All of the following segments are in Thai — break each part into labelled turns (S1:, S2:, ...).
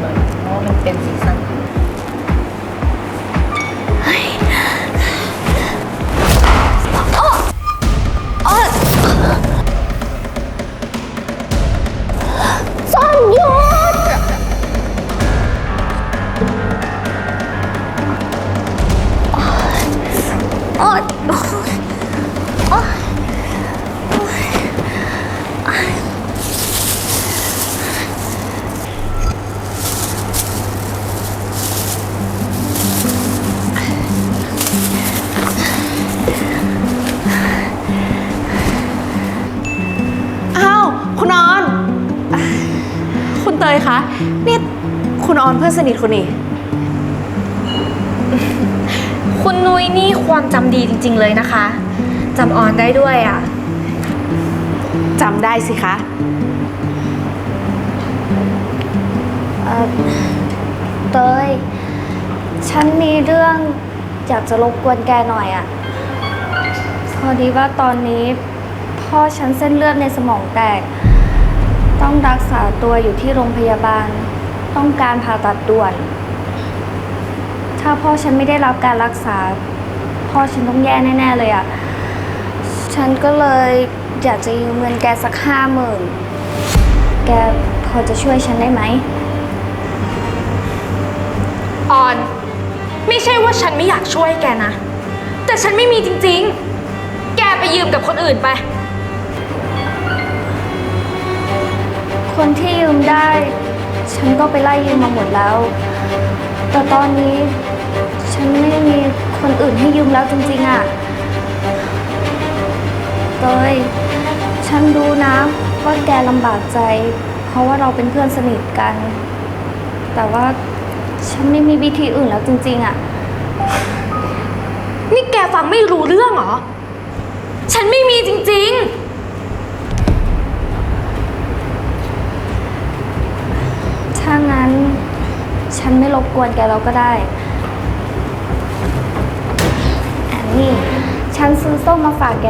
S1: หน่อยเพราะว่ามันเป็นซีซั่น
S2: ซ่อนอยู่
S3: นี่คุณออนเพื่อนสนิทคุณนี่
S4: คุณนุ้ยนี่ความจำดีจริง ๆ เลยนะคะจำออนได้ด้วยอะ
S3: จำได้สิคะ
S2: เอ่อเตยฉันมีเรื่องอยากจะรบกวนแกหน่อยอะพอดีว่าตอนนี้พ่อฉันเส้นเลือดในสมองแตก ต้องรักษาตัวอยู่ที่โรงพยาบาล ต้องการผ่าตัดด่วน ถ้าพ่อฉันไม่ได้รับการรักษา พ่อฉันต้องแย่แน่ๆเลยอะฉันก็เลยอยากจะยืมเงินแกสักห้าหมื่นแกพอจะช่วยฉันได้ไหม
S4: ออน ไม่ใช่ว่าฉันไม่อยากช่วยแกนะ แต่ฉันไม่มีจริงๆ แกไปยืมกับคนอื่นไป
S2: คนที่ยืมได้ ฉันก็ไปไล่ยืมมาหมดแล้ว แต่ตอนนี้ ฉันไม่มีคนอื่นให้ยืมแล้วจริงๆอะ่ะเตยฉันรู้นะว่าแกลำบากใจ เพราะว่าเราเป็นเพื่อนสนิทกัน แต่ว่าฉันไม่มีวิธีอื่นแล้วจริง ๆอะ่ะ
S4: นี่แกฟังไม่รู้เรื่องเหรอ ฉันไม่มีจริง
S2: ถ้างั้น ฉันไม่รบกวนแกแล้วก็ได้อันนี้ ฉันซื้อส้มมาฝากแก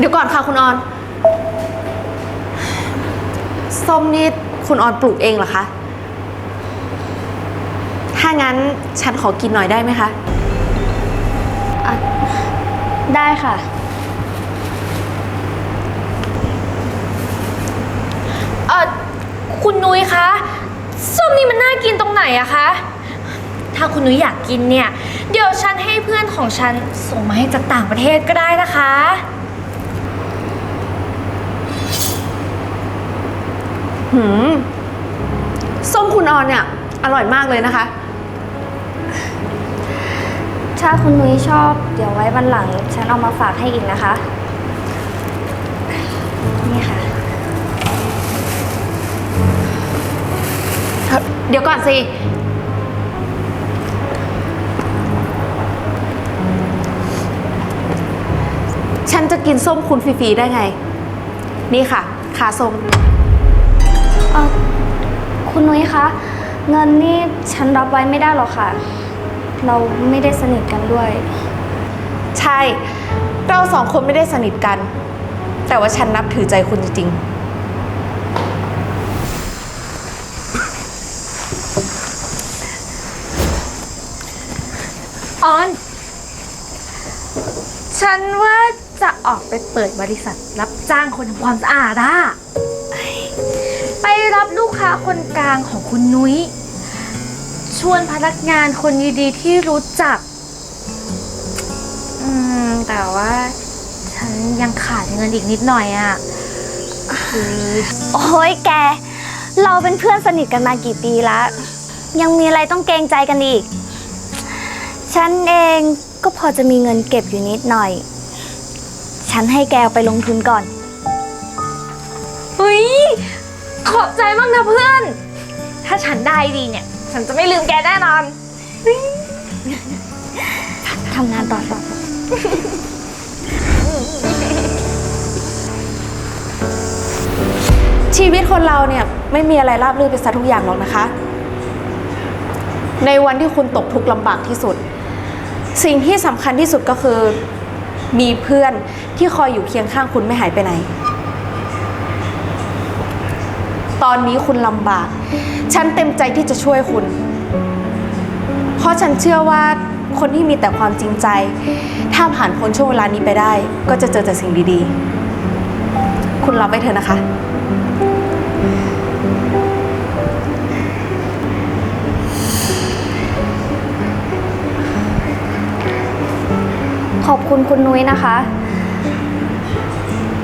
S4: เดี๋
S3: ยวก่อนค่ะคุณออน ส้มนี่คุณออนปลูกเองเหรอคะ ถ้างั้นฉันขอกินหน่อยได้ไหมคะ
S2: ได้ค่ะ
S4: เออคุณนุ้ยคะส้มนี่มันน่ากินตรงไหนอะคะ ถ้าคุณนุ้ยอยากกินเนี่ย เดี๋ยวฉันให้เพื่อนของฉันส่งมาให้จากต่างประเทศก็ได้นะคะ
S3: หืมส้มคุณออนเนี่ย อร่อยมากเลยนะคะ
S2: ถ้าคุณนุ้ยชอบ เดี๋ยวไว้วันหลัง ฉันเอามาฝากให้อีกนะคะ นี่ค่ะ
S3: เดี๋ยวก่อนสิ ฉันจะกินส้มคุณฟรีๆได้ไง นี่ค่ะ ขาส้ม
S2: เออคุณนุ้ยคะ เงินนี่ฉันรับไว้ไม่ได้หรอกค่ะ เราไม่ได้สนิทกันด้วย
S3: ใช่ เราสองคนไม่ได้สนิทกัน แต่ว่าฉันนับถือใจคุณจริง
S4: ออน ฉันว่าจะออกไปเปิดบริษัทรับจ้างคนทำความสะอาดอะไป รับลูกค้าคนกลางของคุณนุ้ย ชวนพนักงานคนดีๆที่รู้จัก อืม แต่ว่า ฉันยังขาดเงินอีกนิดหน่อยอะคือ
S2: โอ้ยแก เราเป็นเพื่อนสนิทกันมากี่ปีแล้วยังมีอะไรต้องเกรงใจกันอีก ฉันเองก็พอจะมีเงินเก็บอยู่นิดหน่อย ฉันให้แกเอาไปลงทุนก่อน
S4: เฮ้ย ขอบใจมากนะเพื่อน ถ้าฉันได้ดีเนี่ย ฉันจะไม่ลืมแกแน่นอน ทำ
S2: งานต่อต่อ
S3: ชีวิตคนเราเนี่ยไม่มีอะไรราบรื่นไปซะทุกอย่างหรอกนะคะ ในวันที่คุณตกทุกข์ลำบากที่สุด สิ่งที่สำคัญที่สุดก็คือ มีเพื่อนที่คอยอยู่เคียงข้างคุณไม่หายไปไหน ตอนนี้คุณลำบาก ฉันเต็มใจที่จะช่วยคุณ เพราะฉันเชื่อว่าคนที่มีแต่ความจริงใจ ถ้าผ่านพ้นช่วงเวลานี้ไปได้ ก็จะเจอแต่สิ่งดีๆ คุณรับไว้เถอะนะคะ
S2: ขอบคุณคุณนุ้ยนะคะ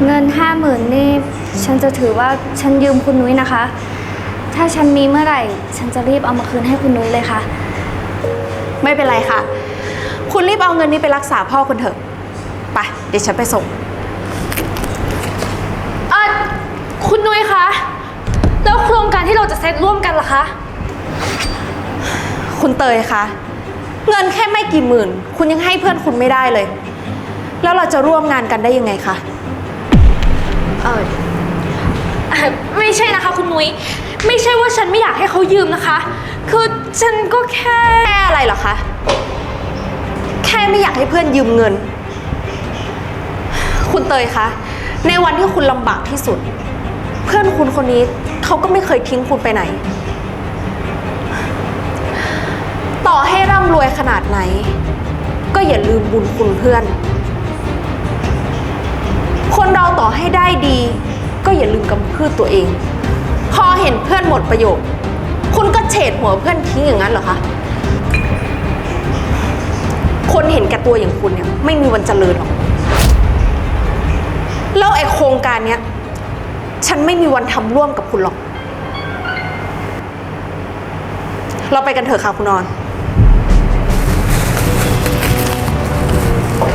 S2: เงินห้าหมื่นนี่ฉันจะถือว่าฉันยืมคุณนุ้ยนะคะ ถ้าฉันมีเมื่อไหร่ ฉันจะรีบเอามาคืนให้คุณนุ้ยเลยค่ะ
S3: ไม่เป็นไรค่ะ คุณรีบเอาเงินนี้ไปรักษาพ่อคุณเถอะ ไป เดี๋ยวฉันไปส่ง
S4: เอ่อคุณนุ้ยคะ แล้วโครงการที่เราจะเซ็ตร่วมกันล่ะคะ
S3: คุณเตยคะเงินแค่ไม่กี่หมื่น คุณยังให้เพื่อนคุณไม่ได้เลย แล้วเราจะร่วมงานกันได้ยังไงคะ
S4: เออเอ่อไม่ใช่นะคะคุณนุ้ยไม่ใช่ว่าฉันไม่อยากให้เขายืมนะคะ คือฉันก็แค่
S3: แค่อะไรเหรอคะ แค่ไม่อยากให้เพื่อนยืมเงิน คุณเตยคะ ในวันที่คุณลำบากที่สุด เพื่อนคุณคนนี้เขาก็ไม่เคยทิ้งคุณไปไหน ต่อให้ร่ำรวยขนาดไหน ก็อย่าลืมบุญคุณเพื่อน คนเราต่อให้ได้ดี ก็อย่าลืมกำพืชตัวเอง พอเห็นเพื่อนหมดประโยชน์ คุณก็เฉดหัวเพื่อนทิ้งอย่างนั้นเหรอคะ คนเห็นแก่ตัวอย่างคุณเนี่ยไม่มีวันเจริญหรอก แล้วไอโครงการเนี้ยฉันไม่มีวันทำร่วมกับคุณหรอก เราไปกันเถอะค่ะคุณนอน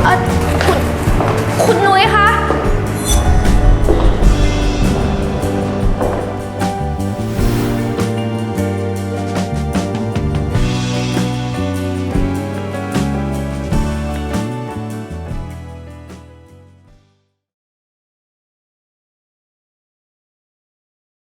S4: เออคุณ คุณนุ้ยคะ